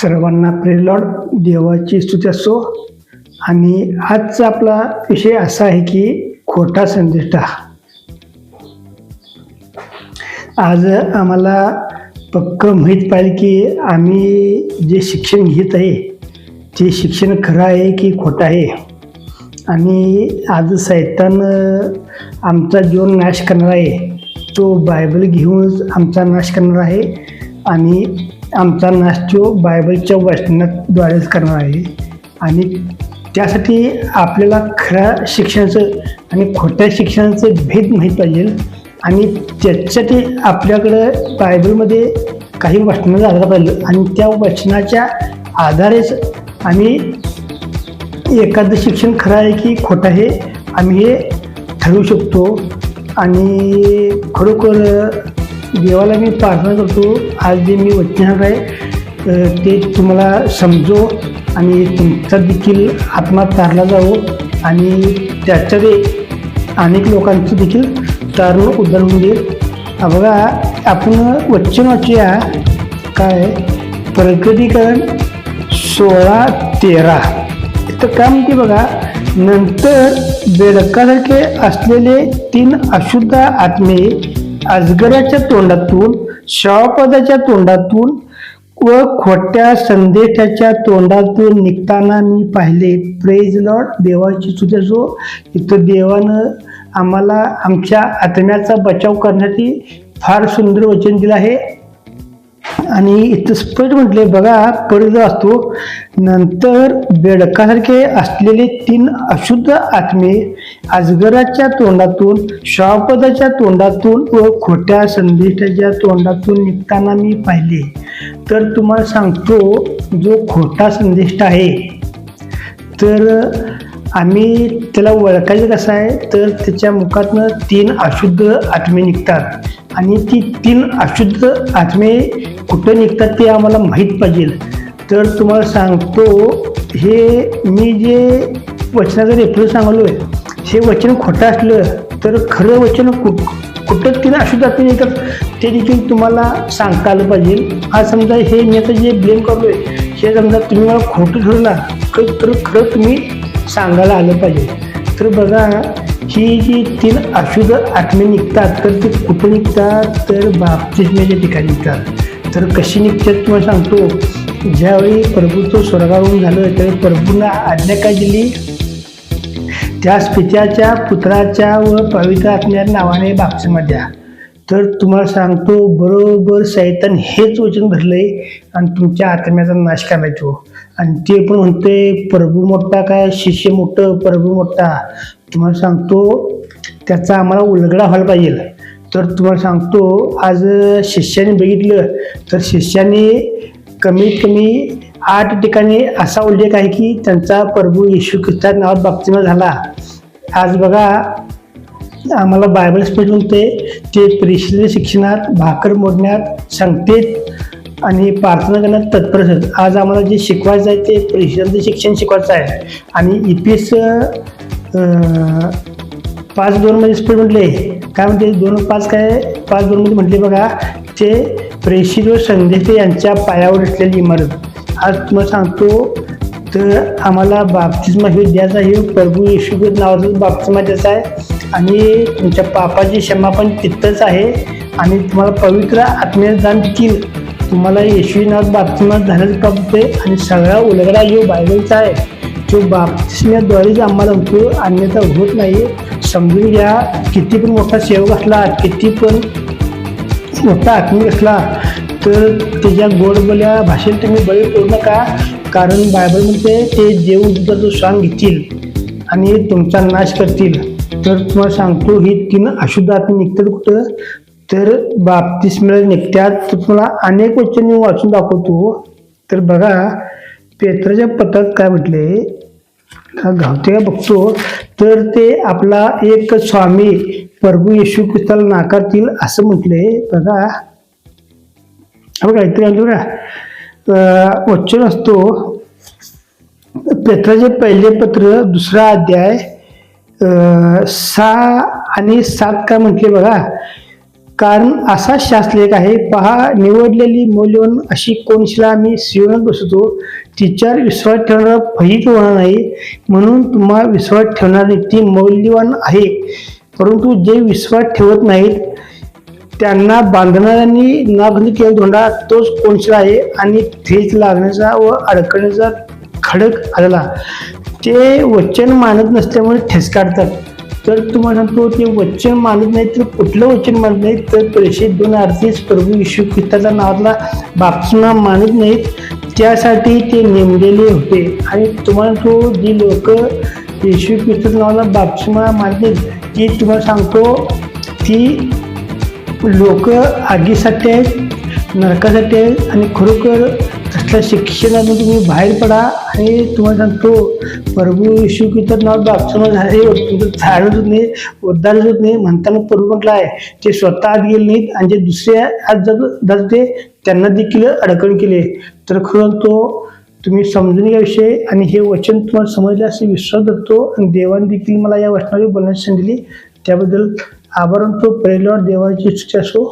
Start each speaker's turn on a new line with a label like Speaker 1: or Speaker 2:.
Speaker 1: सर्वांना प्रेलॉड देवाची स्तुती असो. आणि आजचा आपला विषय असा आहे की खोटा संदेष्टा आज आम्हाला पक्क माहीत पाहिजे की आम्ही जे शिक्षण घेत आहे ते शिक्षण खरं आहे की खोटं आहे? आणि आज सैतान आमचा जो नाश करणार आहे तो बायबल घेऊनच आमचा नाश करणार आहे. आणि आमचा नाश्तो बायबलच्या वचनाद्वारेच करणार आहे. आणि त्यासाठी आपल्याला खऱ्या शिक्षणाचं आणि खोट्या शिक्षणाचं भेद माहीत पाहिजे. आणि त्याच्यासाठी आपल्याकडं बायबलमध्ये काही वचनं झालं पाहिजे. आणि त्या वचनाच्या आधारेच आम्ही एखादं शिक्षण खरं आहे की खोटं आहे आम्ही हे ठरवू शकतो. आणि खरोखर देवाला मी प्रार्थना करतो. आज जे मी वचनार आहे ते तुम्हाला समजो आणि तुमचा देखील आत्मा तारला जावो आणि त्याच्याने अनेक लोकांचं देखील तारण उद्धार होऊन देईल बघा आपण वचन वाचूया. काय? प्रगतीकरण सोळा तेरा. तर काय म्हणते बघा नंतर बेडकासारखे असलेले तीन अशुद्ध आत्मे अजगराच्या तोंडातून शवापदाच्या तोंडातून व खोट्या संदेशाच्या तोंडातून निघताना मी पाहिले. प्रेज लॉर्ड देवाची सुद्धा जो इथं देवानं आम्हाला आमच्या आत्म्याचा बचाव करण्यासाठी फार सुंदर वचन दिलं आहे. आणि इथं स्पष्ट म्हटले बघा परत असतो नंतर बेडकासारखे असलेले तीन अशुद्ध आत्मे अजगराच्या तोंडातून श्वापदाच्या तोंडातून व खोट्या संदेशाच्या तोंडातून निघताना मी पाहिले. तर तुम्हाला सांगतो जो खोटा संदिष्ट आहे तर आम्ही त्याला ओळखायचं कसं आहे तर त्याच्या मुखातनं तीन अशुद्ध आत्मे निघतात. आणि ती तीन अशुद्ध आत्मे कुठं निघतात ते आम्हाला माहीत पाहिजे. तर तुम्हाला सांगतो हे मी जे वचनाचं रेफरन्स सांगलो आहे हे वचन खोटं असलं तर खरं वचन कुठ कुठं तीन अशुद्ध आत्मे निघतात ते देखील तुम्हाला सांगता आलं पाहिजे. आज समजा हे मी आता जे ब्लेम करतोय आहे हे समजा तुम्ही मला खोटं ठरवला तर तर खरं तुम्ही सांगायला आलं पाहिजे. तर बघा ही जी तीन अशुद्ध आत्मे निघतात तर ते कुठं निघतात? तर बाप्तिस्मेच्या ठिकाणी निघतात. तर कशी निघतात तुम्हाला सांगतो. ज्यावेळी प्रभूचं स्वर्गावरून झालं त्यावेळी प्रभूंना आज्ञा काय दिली? त्याच पित्याच्या पुत्राच्या व पवित्र आत्म्या नावाने बाप्तिस्मा द्या. तर तुम्हाला सांगतो बरोबर सैतान हेच वचन धरलंय आणि तुमच्या आत्म्याचा नाश करायचो. आणि ते पण म्हणते प्रभू मोठा काय? शिष्य मोठं प्रभू मोठा. तुम्हाला सांगतो त्याचा आम्हाला उलगडा व्हायला पाहिजे. तर तुम्हाला सांगतो आज शिष्याने बघितलं तर शिष्याने कमीत कमी आठ ठिकाणी असा उल्लेख आहे की त्यांचा प्रभू येशू ख्रिस्ता नावात बाप्तिमा झाला. आज बघा आम्हाला बायबल स्पीड म्हणते ते परिषदेच्या शिक्षणात भाकर मोडण्यात सांगतेत आणि प्रार्थना करण्यात तत्पर असत. आज आम्हाला जे शिकवायचं आहे ते परिषदेचं शिक्षण शिकवायचं आहे. आणि ई पी एस पाच दोनमध्ये स्पीड म्हटले. काय म्हणते? दोन पाच काय? पाच दोनमध्ये म्हटले बघा. ते प्रेषित व संदेशे यांच्या पायावर असलेली इमारत. आज तुम्हाला सांगतो तर आम्हाला बाप्तिस्मा हे द्यायचा हे प्रभू येशू नावाचं बाप्तिस्मा द्यायचा आहे. आणि तुमच्या पापाची क्षमा पण तिथंच आहे. आणि तुम्हाला पवित्र आत्मेदान देखील तुम्हाला येशू नावात बाप्तिस्मा झाल्याचं प्राप्त आहे आणि सगळा उलगडा जो बायबलचा आहे. तो बाप्तिस्म्याद्वारेच आम्हाला होतो अन्यथा होत नाही. समजून घ्या किती पण मोठा सेवक असला किती पण मोठा आत्मिक असला तर त्याच्या गोडबोल्या भाषेत तुम्ही बळी पडू नका. कारण बायबलमध्ये ते देव तुमचा जो सांग घेतील आणि तुमचा नाश करतील. तर तुम्हाला सांगतो ही तीन अशुद्ध आत्मे निघतात कुठं? तर बाप्तिस्मेला निघतात. तर तुम्हाला अनेक वचन वाचून दाखवतो. तर बघा पेत्राच्या पत्रात काय म्हटले? का गावते का बघतो? तर ते आपला एक स्वामी प्रभू येशू ख्रिस्ताला नाकारतील असं म्हटले. बघा बघा इथे म्हणतो का वचन असतो पेत्राचे पहिले पत्र दुसरा अध्याय सहा आणि सात का म्हटले बघा. कारण असा शास्त्रलेख आहे पहा निवडलेली मौल्यवान अशी कोणशीला आम्ही सिवणत बसतो तिच्यावर विश्वास ठेवणारा फजित होणार नाही म्हणून तुम्हाला विश्वास ठेवणारी ती मौल्यवान आहे. परंतु जे विश्वास ठेवत नाहीत त्यांना बांधणाऱ्यांनी नाबंदी केला धोंडा तोच कोणचा आहे आणि ठेच लागण्याचा व अडकण्याचा खडक आलेला. ते वचन मानत नसल्यामुळे ठेस काढतात. तर तुम्हाला सांगतो ते वचन मानत नाही तर कुठलं वचन मानत नाही तर पैसे दोन अडतीस प्रभू यशू ख्रिस्ताच्या नावातला बापसुना मानत नाहीत. त्यासाठी ते नेमलेले होते. आणि तुम्हाला तो जी लोक येशू ख्रिस्ताच्या नावाला बापसुना मानत नाहीत ती तुम्हाला सांगतो ती लोक आगीसाठी आहेत नरकासाठी आहेत आणि खरोखर असल्या शिक्षणातून तुम्ही बाहेर पडा आणि तुम्हाला सांगतो प्रभू येशू कीर्तन नाव बापसमोर झाले तुमचं झाडच होत नाही उद्धारच होत नाही म्हणताना प्रभू म्हटलं आहे ते स्वतः आत गेले नाहीत आणि जे दुसरे आज जात जात होते त्यांना देखील अडकण केले तर खरं तो तुम्ही समजून घ्या विषय आणि हे वचन तुम्हाला समजले असे विश्वास धरतो आणि देवाने देखील मला या वचनावर बोलण्याची संधी दिली. त्याबद्दल आभार तो पहिल्यावर देवाची इच्छा असो